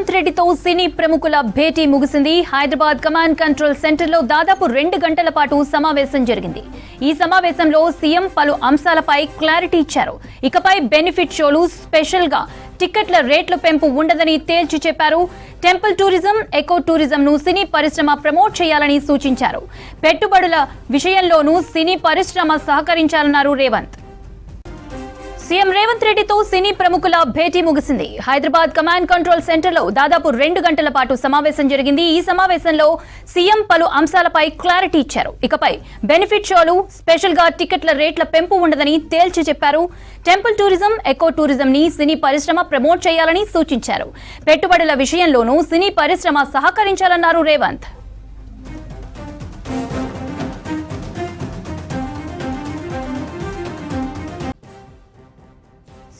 రేవంత్ రెడ్డితో సినీ ప్రముఖుల భేటీ ముగిసింది. హైదరాబాద్ కమాండ్ కంట్రోల్ సెంటర్లో దాదాపు రెండు గంటల పాటు సమావేశం జరిగింది. ఈ సమావేశంలో సీఎం పలు అంశాలపై క్లారిటీ ఇచ్చారు. ఇకపై బెనిఫిట్ షోలు స్పెషల్గా టికెట్ల రేట్ల పెంపు ఉండదని తేల్చి చెప్పారు. టెంపుల్ టూరిజం ఎకో టూరిజం ను సినీ పరిశ్రమ ప్రమోట్ చేయాలని సూచించారు. పెట్టుబడుల విషయంలోనూ సినీ పరిశ్రమ సహకరించాలన్నారు రేవంత్. సీఎం రేవంత్ రెడ్డితో సినీ ప్రముఖుల భేటీ ముగిసింది. హైదరాబాద్ కమాండ్ కంట్రోల్ సెంటర్లో దాదాపు రెండు గంటల పాటు సమావేశం జరిగింది. ఈ సమావేశంలో సీఎం పలు అంశాలపై క్లారిటీ ఇచ్చారు. ఇకపై బెనిఫిట్ షోలు స్పెషల్గా టికెట్ల రేట్ల పెంపు ఉండదని తేల్చి చెప్పారు. టెంపుల్ టూరిజం ఎకో టూరిజం ని సినీ పరిశ్రమ ప్రమోట్ చేయాలని సూచించారు. పెట్టుబడుల విషయంలోనూ సినీ పరిశ్రమ సహకరించాలన్నారు రేవంత్.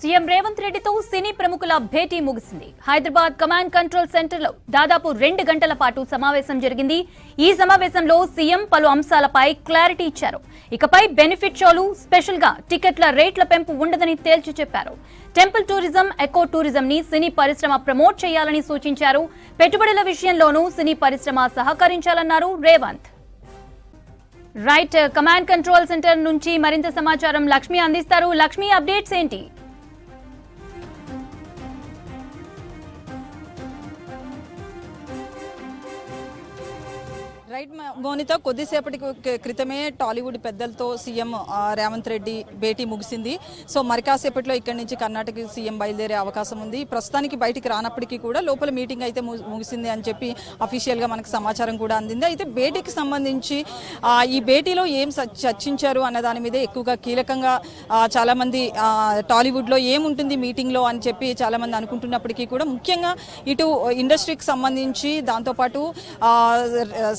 సీఎం రేవంత్ రెడ్డితో సినీ ప్రముఖుల భేటీ ముగిసింది. హైదరాబాద్ కమాండ్ కంట్రోల్ సెంటర్లో దాదాపు రెండు గంటల పాటు సమావేశం జరిగింది. ఈ సమావేశంలో సీఎం పలు అంశాలపై క్లారిటీ ఇచ్చారు. ఇకపై బెనిఫిట్ షోలు స్పెషల్గా టికెట్ల రేట్ల పెంపు ఉండదని తేల్చి చెప్పారు. టెంపుల్ టూరిజం ఎకో టూరిజం ని సినీ పరిశ్రమ ప్రమోట్ చేయాలని సూచించారు. పెట్టుబడుల విషయంలోనూ సినీ పరిశ్రమ సహకరించాలన్నారు Revanth. Right command control centre నుంచి మరింత సమాచారం లక్ష్మి అందిస్తారు. లక్ష్మి అప్డేట్స్ ఏంటి? రైట్ మోనిత కొద్దిసేపటి క్రితమే టాలీవుడ్ పెద్దలతో సీఎం రేవంత్ రెడ్డి భేటీ ముగిసింది. సో మరి కాసేపట్లో ఇక్కడి నుంచి కర్ణాటక సీఎం బయలుదేరే అవకాశం ఉంది. ప్రస్తుతానికి బయటికి రానప్పటికీ కూడా లోపల మీటింగ్ అయితే ముగిసింది అని చెప్పి అఫీషియల్గా మనకు సమాచారం కూడా అందింది. అయితే భేటీకి సంబంధించి ఈ భేటీలో ఏం చర్చించారు అన్న దాని మీద ఎక్కువగా కీలకంగా చాలామంది టాలీవుడ్లో ఏముంటుంది మీటింగ్లో అని చెప్పి చాలామంది అనుకుంటున్నప్పటికీ కూడా ముఖ్యంగా ఇటు ఇండస్ట్రీకి సంబంధించి దాంతోపాటు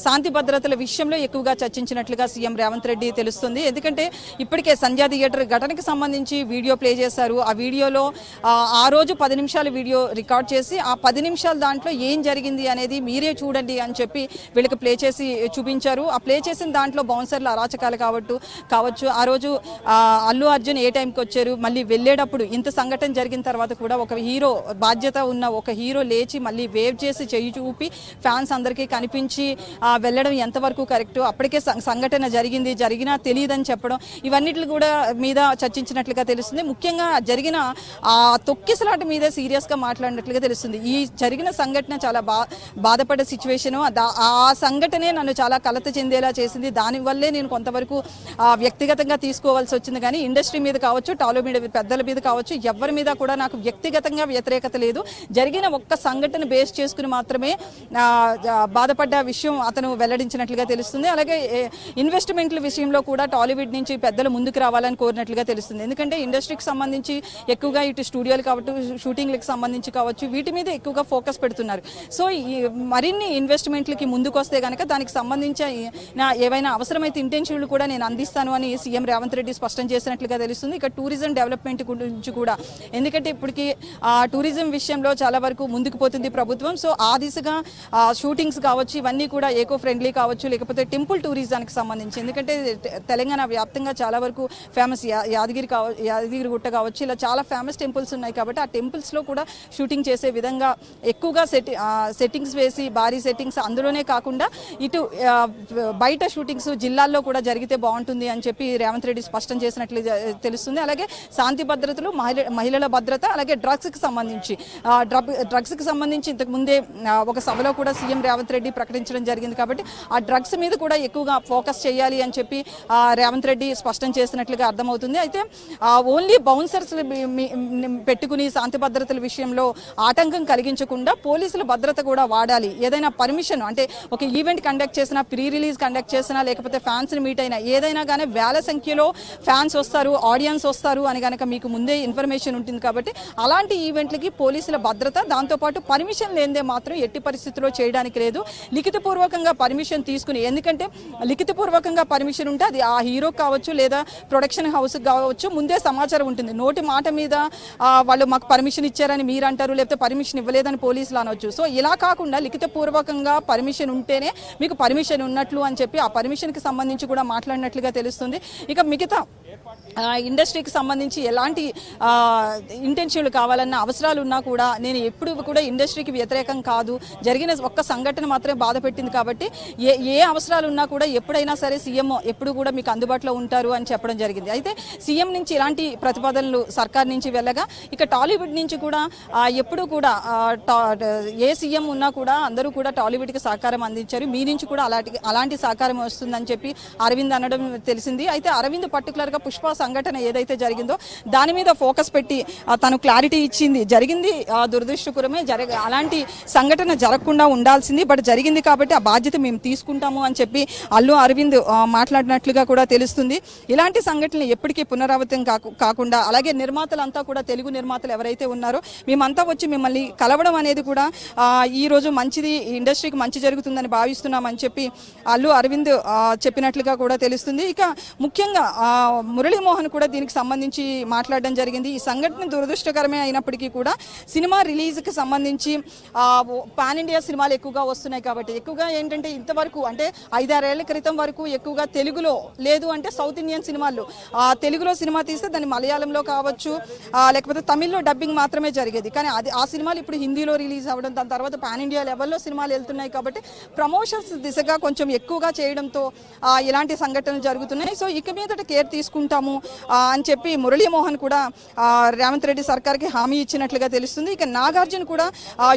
శాంతి శాంతి భద్రతల విషయంలో ఎక్కువగా చర్చించినట్లుగా సీఎం రేవంత్ రెడ్డి తెలుస్తుంది. ఎందుకంటే ఇప్పటికే సంధ్యా థియేటర్ ఘటనకి సంబంధించి వీడియో ప్లే చేశారు. ఆ వీడియోలో ఆ, రోజు పది నిమిషాల వీడియో రికార్డ్ చేసి ఆ పది నిమిషాల దాంట్లో ఏం జరిగింది అనేది మీరే చూడండి అని చెప్పి వీళ్ళకి ప్లే చేసి చూపించారు. ఆ ప్లే చేసిన దాంట్లో బౌన్సర్లు అరాచకాలు కావచ్చు కావచ్చు. ఆ రోజు అల్లు అర్జున్ ఏ టైంకి వచ్చారు? మళ్ళీ వెళ్ళేటప్పుడు ఇంత సంఘటన జరిగిన తర్వాత కూడా ఒక హీరో బాధ్యత ఉన్న ఒక హీరో లేచి మళ్ళీ వేవ్ చేసి చెయ్యి చూపి ఫ్యాన్స్ అందరికీ కనిపించి ఆ, వెళ్ళడం ఎంతవరకు కరెక్ట్? అప్పటికే సం- సంఘటన జరిగింది జరిగినా తెలియదని చెప్పడం ఇవన్నిటి కూడా మీద చర్చించినట్లుగా తెలుస్తుంది. ముఖ్యంగా జరిగిన ఆ తొక్కిసలాట మీద సీరియస్గా మాట్లాడినట్లుగా తెలుస్తుంది. ఈ జరిగిన సంఘటన చాలా బా బాధపడే సిచ్యువేషను ఆ సంఘటనే నన్ను చాలా కలత చెందేలా చేసింది. దానివల్లే నేను కొంతవరకు వ్యక్తిగతంగా తీసుకోవాల్సి వచ్చింది. కానీ ఇండస్ట్రీ మీద కావచ్చు టాలో మీద పెద్దల మీద కావచ్చు ఎవరి మీద కూడా నాకు వ్యక్తిగతంగా వ్యతిరేకత లేదు. జరిగిన ఒక్క సంఘటన బేస్ చేసుకుని మాత్రమే ఆ, బాధపడ్డ విషయం అతను వెల్లడించినట్లుగా తెలుస్తుంది. అలాగే ఇన్వెస్ట్మెంట్ల విషయంలో కూడా టాలీవుడ్ నుంచి పెద్దలు ముందుకు రావాలని కోరినట్లుగా తెలుస్తుంది. ఎందుకంటే ఇండస్ట్రీకి సంబంధించి ఎక్కువగా ఇటు స్టూడియోలు కావచ్చు షూటింగ్లకు సంబంధించి కావచ్చు వీటి మీద ఎక్కువగా ఫోకస్ పెడుతున్నారు. సో ఈ మరిన్ని ఇన్వెస్ట్మెంట్లకి ముందుకు వస్తే కనుక దానికి సంబంధించి నా ఏవైనా అవసరమైతే ఇంటెన్షన్లు కూడా నేను అందిస్తాను అని సీఎం రేవంత్ రెడ్డి స్పష్టం చేసినట్లుగా తెలుస్తుంది. ఇక టూరిజం డెవలప్మెంట్ గురించి కూడా. ఎందుకంటే ఇప్పటికి ఆ టూరిజం విషయంలో చాలా వరకు ముందుకు పోతుంది ప్రభుత్వం. సో ఆ దిశగా షూటింగ్స్ కావచ్చు ఇవన్నీ కూడా ఏకో ఫ్రెండ్లీ కావచ్చు లేకపోతే టెంపుల్ టూరిజానికి సంబంధించి. ఎందుకంటే తెలంగాణ వ్యాప్తంగా చాలా వరకు ఫేమస్ యాదగిరి కావ యాదగిరి గుట్ట కావచ్చు ఇలా చాలా ఫేమస్ టెంపుల్స్ ఉన్నాయి కాబట్టి ఆ టెంపుల్స్లో కూడా షూటింగ్ చేసే విధంగా ఎక్కువగా సెట్టి సెట్టింగ్స్ వేసి భారీ సెట్టింగ్స్ అందులోనే కాకుండా ఇటు బయట షూటింగ్స్ జిల్లాల్లో కూడా జరిగితే బాగుంటుంది అని చెప్పి రేవంత్ రెడ్డి స్పష్టం చేసినట్లు తెలుస్తుంది. అలాగే శాంతి భద్రతలు మహిళ మహిళల భద్రత అలాగే డ్రగ్స్కి సంబంధించి. డ్రగ్ డ్రగ్స్కి సంబంధించి ఇంతకు ముందే ఒక సభలో కూడా సీఎం రేవంత్ రెడ్డి ప్రకటించడం జరిగింది కాబట్టి ఆ డ్రగ్స్ మీద కూడా ఎక్కువగా ఫోకస్ చేయాలి అని చెప్పి ఆ, రేవంత్ రెడ్డి స్పష్టం చేసినట్లుగా అర్థమవుతుంది. అయితే ఓన్లీ బౌన్సర్స్ పెట్టుకుని శాంతి భద్రతల విషయంలో ఆటంకం కలిగించకుండా పోలీసుల భద్రత కూడా వాడాలి. ఏదైనా పర్మిషన్ అంటే ఒక ఈవెంట్ కండక్ట్ చేసినా ప్రీ రిలీజ్ కండక్ట్ చేసినా లేకపోతే ఫ్యాన్స్ని మీట్ అయినా ఏదైనా కానీ వేల సంఖ్యలో ఫ్యాన్స్ వస్తారు ఆడియన్స్ వస్తారు అని కనుక మీకు ముందే ఇన్ఫర్మేషన్ ఉంటుంది కాబట్టి అలాంటి ఈవెంట్లకి పోలీసుల భద్రత దాంతోపాటు పర్మిషన్ లేనిదే మాత్రం ఎట్టి పరిస్థితుల్లో చేయడానికి లేదు. లిఖితపూర్వకంగా పర్మిషన్ తీసుకుని ఎందుకంటే లిఖితపూర్వకంగా పర్మిషన్ ఉంటే అది ఆ హీరో కావచ్చు లేదా ప్రొడక్షన్ హౌస్ కావచ్చు ముందే సమాచారం ఉంటుంది. నోటి మాట మీద వాళ్ళు మాకు పర్మిషన్ ఇచ్చారని మీరు అంటారు లేకపోతే పర్మిషన్ ఇవ్వలేదని పోలీసులు అనొచ్చు. సో ఇలా కాకుండా లిఖితపూర్వకంగా పర్మిషన్ ఉంటేనే మీకు పర్మిషన్ ఉన్నట్లు అని చెప్పి ఆ పర్మిషన్కి సంబంధించి కూడా మాట్లాడినట్లుగా తెలుస్తుంది. ఇక మిగతా ఇండస్ట్రీకి సంబంధించి ఎలాంటి ఇంటెన్షన్లు కావాలన్న అవసరాలు ఉన్నా కూడా నేను ఎప్పుడు కూడా ఇండస్ట్రీకి వ్యతిరేకం కాదు. జరిగిన ఒక్క సంఘటన మాత్రమే బాధ పెట్టింది కాబట్టి ఏ ఏ అవసరాలు ఉన్నా కూడా ఎప్పుడైనా సరే సీఎం ఎప్పుడు కూడా మీకు అందుబాటులో ఉంటారు అని చెప్పడం జరిగింది. అయితే సీఎం నుంచి ఇలాంటి ప్రతిపాదనలు సర్కార్ నుంచి వెళ్ళగా ఇక టాలీవుడ్ నుంచి కూడా ఎప్పుడు కూడా ఏ సీఎం ఉన్నా కూడా అందరూ కూడా టాలీవుడ్కి సహకారం అందించారు. మీ నుంచి కూడా అలాంటి అలాంటి సహకారం వస్తుందని చెప్పి అరవింద్ అనడం తెలిసింది. అయితే అరవింద్ పర్టికులర్గా పుష్ప సంఘటన ఏదైతే జరిగిందో దాని మీద ఫోకస్ పెట్టి తను క్లారిటీ ఇచ్చింది. జరిగింది దురదృష్టకరమే జరగ అలాంటి సంఘటన జరగకుండా ఉండాల్సింది. బట్ జరిగింది కాబట్టి ఆ బాధ్యత మేము తీసుకుంటాము అని చెప్పి అల్లు అరవింద్ మాట్లాడినట్లుగా కూడా తెలుస్తుంది. ఇలాంటి సంఘటనలు ఎప్పటికీ పునరావృతం కాకుండా అలాగే నిర్మాతలంతా కూడా తెలుగు నిర్మాతలు ఎవరైతే ఉన్నారో మేమంతా వచ్చి మిమ్మల్ని కలవడం అనేది కూడా ఈరోజు ఈ రోజు మంచిది ఇండస్ట్రీకి మంచి జరుగుతుందని భావిస్తున్నామని చెప్పి అల్లు అరవింద్ చెప్పినట్లుగా కూడా తెలుస్తుంది. ఇక ముఖ్యంగా మురళీమోహన్ కూడా దీనికి సంబంధించి మాట్లాడడం జరిగింది. ఈ సంఘటన దురదృష్టకరమే అయినప్పటికీ కూడా సినిమా రిలీజ్కి సంబంధించి పాన్ ఇండియా సినిమాలు ఎక్కువగా వస్తున్నాయి కాబట్టి ఎక్కువగా ఏంటంటే ఇంతవరకు అంటే ఐదారేళ్ళ క్రితం వరకు ఎక్కువగా తెలుగులో లేదు అంటే సౌత్ ఇండియన్ సినిమాల్లో. ఆ, తెలుగులో సినిమా తీస్తే దాన్ని మలయాళంలో కావచ్చు లేకపోతే తమిళ్ళో డబ్బింగ్ మాత్రమే జరిగేది. కానీ అది ఆ సినిమాలు ఇప్పుడు హిందీలో రిలీజ్ అవ్వడం దాని తర్వాత పాన్ ఇండియా లెవెల్లో సినిమాలు వెళ్తున్నాయి కాబట్టి ప్రమోషన్స్ దిశగా కొంచెం ఎక్కువగా చేయడంతో ఇలాంటి సంఘటనలు జరుగుతున్నాయి. సో ఇక మీదట కేర్ తీసుకుంటాము అని చెప్పి మురళీమోహన్ కూడా రేవంత్ రెడ్డి సర్కార్కి హామీ ఇచ్చినట్లుగా తెలుస్తుంది. ఇక నాగార్జున కూడా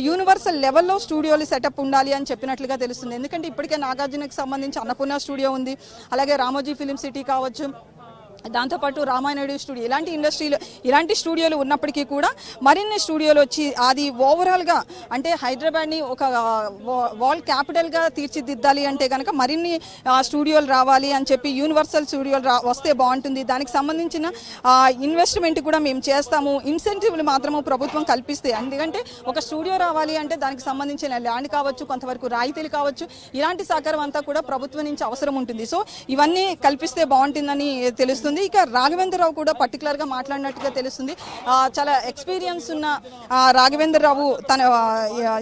యూనివర్సల్ లెవెల్లో స్టూడియోలు సెటప్ ఉండాలి అని చెప్పినట్లుగా తెలుస్తుంది. ఎందుకంటే ఇప్పటికే నాగార్జునకి సంబంధించి అన్నపూర్ణ స్టూడియో ఉంది. అలాగే రామోజీ ఫిలిం సిటీ కావచ్చు. దాంతోపాటు రామానాయుడు స్టూడియో ఇలాంటి ఇండస్ట్రీలు ఇలాంటి స్టూడియోలు ఉన్నప్పటికీ కూడా మరిన్ని స్టూడియోలు వచ్చి అది ఓవరాల్గా అంటే హైదరాబాద్ని ఒక వరల్డ్ వాల్ క్యాపిటల్గా తీర్చిదిద్దాలి అంటే కనుక మరిన్ని స్టూడియోలు రావాలి అని చెప్పి యూనివర్సల్ స్టూడియోలు రా వస్తే బాగుంటుంది. దానికి సంబంధించిన ఇన్వెస్ట్మెంట్ కూడా మేము చేస్తాము. ఇన్సెంటివ్లు మాత్రము ప్రభుత్వం కల్పిస్తే ఎందుకంటే ఒక స్టూడియో రావాలి అంటే దానికి సంబంధించిన ల్యాండ్ కావచ్చు కొంతవరకు రాయితీలు కావచ్చు ఇలాంటి సహకారం అంతా కూడా ప్రభుత్వం నుంచి అవసరం ఉంటుంది. సో ఇవన్నీ కల్పిస్తే బాగుంటుందని తెలుస్తుంది. ఇక రాఘవేంద్రరావు కూడా పర్టికులర్గా మాట్లాడినట్టుగా తెలుస్తుంది. చాలా ఎక్స్పీరియన్స్ ఉన్న రాఘవేంద్రరావు తన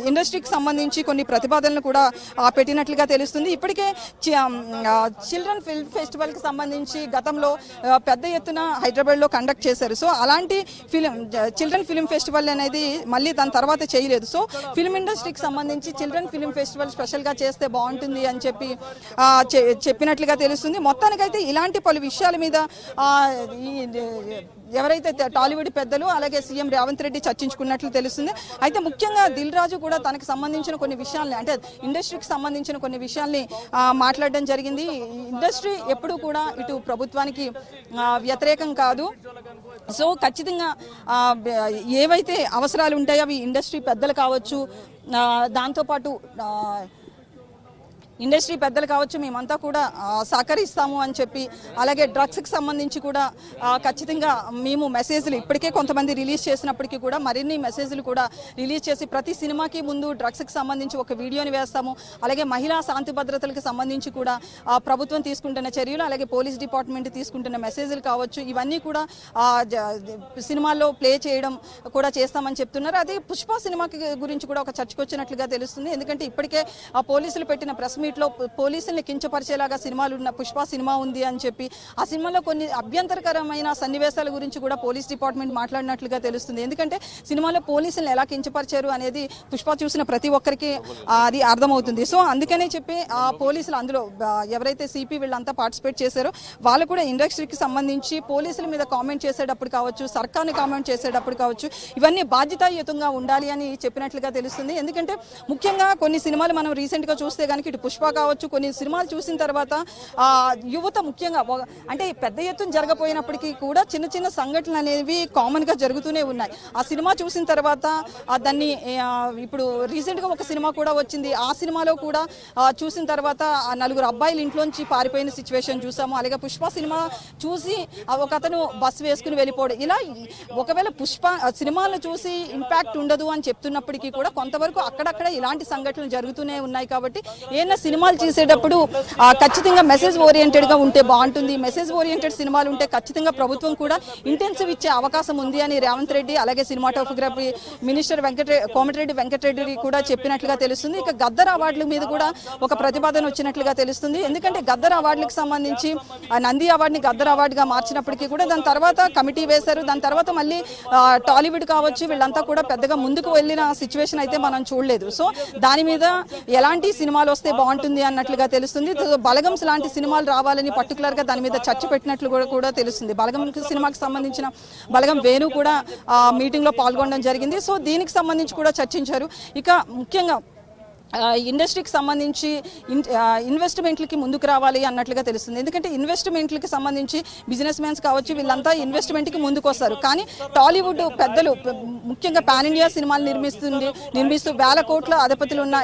ఇండస్ట్రీకి సంబంధించి కొన్ని ప్రతిపాదనలు కూడా పెట్టినట్లుగా తెలుస్తుంది. ఇప్పటికే చిల్డ్రన్ ఫిల్మ్ ఫెస్టివల్కి సంబంధించి గతంలో పెద్ద ఎత్తున హైదరాబాద్లో కండక్ట్ చేశారు. సో అలాంటి ఫిలిం చిల్డ్రన్ ఫిలిం ఫెస్టివల్ అనేది మళ్ళీ దాని తర్వాత చేయలేదు. సో ఫిల్మ్ ఇండస్ట్రీకి సంబంధించి చిల్డ్రన్ ఫిలిం ఫెస్టివల్ స్పెషల్గా చేస్తే బాగుంటుంది అని చెప్పి చె- చెప్పినట్లుగా తెలుస్తుంది. మొత్తానికైతే ఇలాంటి పలు విషయాల మీద ఎవరైతే టాలీవుడ్ పెద్దలు అలాగే సీఎం రేవంత్ రెడ్డి చర్చించుకున్నట్లు తెలుస్తుంది. అయితే ముఖ్యంగా దిల్ రాజు కూడా తనకు సంబంధించిన కొన్ని విషయాల్ని అంటే ఇండస్ట్రీకి సంబంధించిన కొన్ని విషయాల్ని మాట్లాడడం జరిగింది. ఇండస్ట్రీ ఎప్పుడు కూడా ఇటు ప్రభుత్వానికి వ్యతిరేకం కాదు. సో ఖచ్చితంగా ఏవైతే అవసరాలు ఉంటాయో అవి ఇండస్ట్రీ పెద్దలు కావచ్చు దాంతోపాటు ఇండస్ట్రీ పెద్దలు కావచ్చు మేమంతా కూడా సహకరిస్తాము అని చెప్పి అలాగే డ్రగ్స్కి సంబంధించి కూడా ఖచ్చితంగా మేము మెసేజ్లు ఇప్పటికే కొంతమంది రిలీజ్ చేసినప్పటికీ కూడా మరిన్ని మెసేజ్లు కూడా రిలీజ్ చేసి ప్రతి సినిమాకి ముందు డ్రగ్స్కి సంబంధించి ఒక వీడియోని వేస్తాము. అలాగే మహిళా శాంతి భద్రతలకు సంబంధించి కూడా ఆ, ప్రభుత్వం తీసుకుంటున్న చర్యలు అలాగే పోలీస్ డిపార్ట్మెంట్ తీసుకుంటున్న మెసేజ్లు కావచ్చు ఇవన్నీ కూడా ఆ, సినిమాల్లో ప్లే చేయడం కూడా చేస్తామని చెప్తున్నారు. అదే పుష్ప సినిమాకి గురించి కూడా ఒక చర్చకు వచ్చినట్లుగా తెలుస్తుంది. ఎందుకంటే ఇప్పటికే ఆ పోలీసులు పెట్టిన ప్రెస్ మీట్లో పోలీసుల్ని కించపరిచేలాగా సినిమాలు ఉన్న పుష్ప సినిమా ఉంది అని చెప్పి ఆ సినిమాలో కొన్ని అభ్యంతరకరమైన సన్నివేశాల గురించి కూడా పోలీస్ డిపార్ట్మెంట్ మాట్లాడినట్లుగా తెలుస్తుంది. ఎందుకంటే సినిమాలో పోలీసులను ఎలా కించపరిచారు అనేది పుష్ప చూసిన ప్రతి ఒక్కరికి అది అర్థమవుతుంది. సో అందుకనే చెప్పి ఆ పోలీసులు అందులో ఎవరైతే సిపి వీళ్ళంతా పార్టిసిపేట్ చేశారో వాళ్ళు కూడా ఇండస్ట్రీకి సంబంధించి పోలీసుల మీద కామెంట్ చేసేటప్పుడు కావచ్చు సర్కార్ని కామెంట్ చేసేటప్పుడు కావచ్చు ఇవన్నీ బాధ్యతాయుతంగా ఉండాలి అని చెప్పినట్లుగా తెలుస్తుంది. ఎందుకంటే ముఖ్యంగా కొన్ని సినిమాలు మనం రీసెంట్గా చూస్తే కనుక ఇటు పుష్ప కావచ్చు కొన్ని సినిమాలు చూసిన తర్వాత యువత ముఖ్యంగా అంటే పెద్ద ఎత్తున జరగపోయినప్పటికీ కూడా చిన్న చిన్న సంఘటనలు అనేవి కామన్గా జరుగుతూనే ఉన్నాయి. ఆ సినిమా చూసిన తర్వాత దాన్ని ఇప్పుడు రీసెంట్గా ఒక సినిమా కూడా వచ్చింది. ఆ సినిమాలో కూడా చూసిన తర్వాత నలుగురు అబ్బాయిలు ఇంట్లోంచి పారిపోయిన సిచ్యువేషన్ చూసాము. అలాగే పుష్ప సినిమా చూసి ఆ ఒక అతను బస్ వేసుకుని వెళ్ళిపోవడం. ఇలా ఒకవేళ పుష్ప సినిమాలను చూసి ఇంపాక్ట్ ఉండదు అని చెప్తున్నప్పటికీ కూడా కొంతవరకు అక్కడక్కడ ఇలాంటి సంఘటనలు జరుగుతూనే ఉన్నాయి కాబట్టి ఏఎన్ఎస్ సినిమాలు చేసేటప్పుడు ఖచ్చితంగా మెసేజ్ ఓరియంటెడ్గా ఉంటే బాగుంటుంది. మెసేజ్ ఓరియంటెడ్ సినిమాలు ఉంటే ఖచ్చితంగా ప్రభుత్వం కూడా ఇంటెన్సివ్ ఇచ్చే అవకాశం ఉంది అని రేవంత్ రెడ్డి అలాగే సినిమాటోగ్రఫీ మినిస్టర్ వెంకట కోమటిరెడ్డి వెంకటరెడ్డి కూడా చెప్పినట్లుగా తెలుస్తుంది. ఇక గద్దర్ అవార్డుల మీద కూడా ఒక ప్రతిపాదన వచ్చినట్లుగా తెలుస్తుంది. ఎందుకంటే గద్దర్ అవార్డులకు సంబంధించి నంది అవార్డుని గద్దర్ అవార్డుగా మార్చినప్పటికీ కూడా దాని తర్వాత కమిటీ వేశారు. దాని తర్వాత మళ్ళీ టాలీవుడ్ కావచ్చు వీళ్ళంతా కూడా పెద్దగా ముందుకు వెళ్ళిన సిచ్యువేషన్ అయితే మనం చూడలేదు. సో దాని మీద ఎలాంటి సినిమాలు వస్తే బాగుంటుంది అన్నట్లుగా తెలుస్తుంది. బలగమ్స్ బలగంస్ లాంటి సినిమాలు రావాలని పర్టికులర్గా దాని మీద చర్చ పెట్టినట్లు కూడా కూడా తెలుస్తుంది. బలగం సినిమాకి సంబంధించిన బలగం వేణు కూడా మీటింగ్లో మీటింగ్లో పాల్గొనడం జరిగింది. సో దీనికి సంబంధించి కూడా చర్చించారు. ఇక ముఖ్యంగా ఇండస్ట్రీకి సంబంధించి ఇన్- ఇన్వెస్ట్మెంట్లకి ముందుకు రావాలి అన్నట్లుగా తెలుస్తుంది. ఎందుకంటే ఇన్వెస్ట్మెంట్లకి సంబంధించి బిజినెస్ మ్యాన్స్ కావచ్చు వీళ్ళంతా ఇన్వెస్ట్మెంట్కి ముందుకు వస్తారు కానీ టాలీవుడ్ పెద్దలు ముఖ్యంగా పాన్ ఇండియా సినిమాలు నిర్మిస్తుంది నిర్మిస్తూ వేల కోట్ల అధిపతులు ఉన్న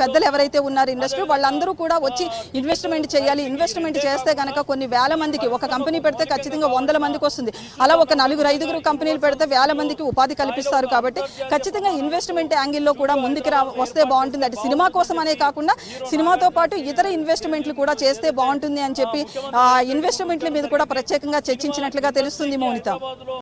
పెద్దలు ఎవరైతే ఉన్నారు ఇండస్ట్రీ వాళ్ళందరూ కూడా వచ్చి ఇన్వెస్ట్మెంట్ చేయాలి. ఇన్వెస్ట్మెంట్ చేస్తే కనుక కొన్ని వేల మందికి ఒక కంపెనీ పెడితే ఖచ్చితంగా వందల మందికి వస్తుంది. అలా ఒక నలుగురు ఐదుగురు కంపెనీలు పెడితే వేల మందికి ఉపాధి కల్పిస్తారు కాబట్టి ఖచ్చితంగా ఇన్వెస్ట్మెంట్ యాంగిల్లో కూడా ముందుకు రా వస్తే బాగుంటుంది. సినిమా కోసం అనే కాకుండా సినిమాతో పాటు ఇతర ఇన్వెస్ట్మెంట్లు కూడా చేస్తే బాగుంటుంది అని చెప్పి ఆ ఇన్వెస్ట్మెంట్ల మీద కూడా ప్రత్యేకంగా చర్చించినట్లుగా తెలుస్తుంది మౌనిత.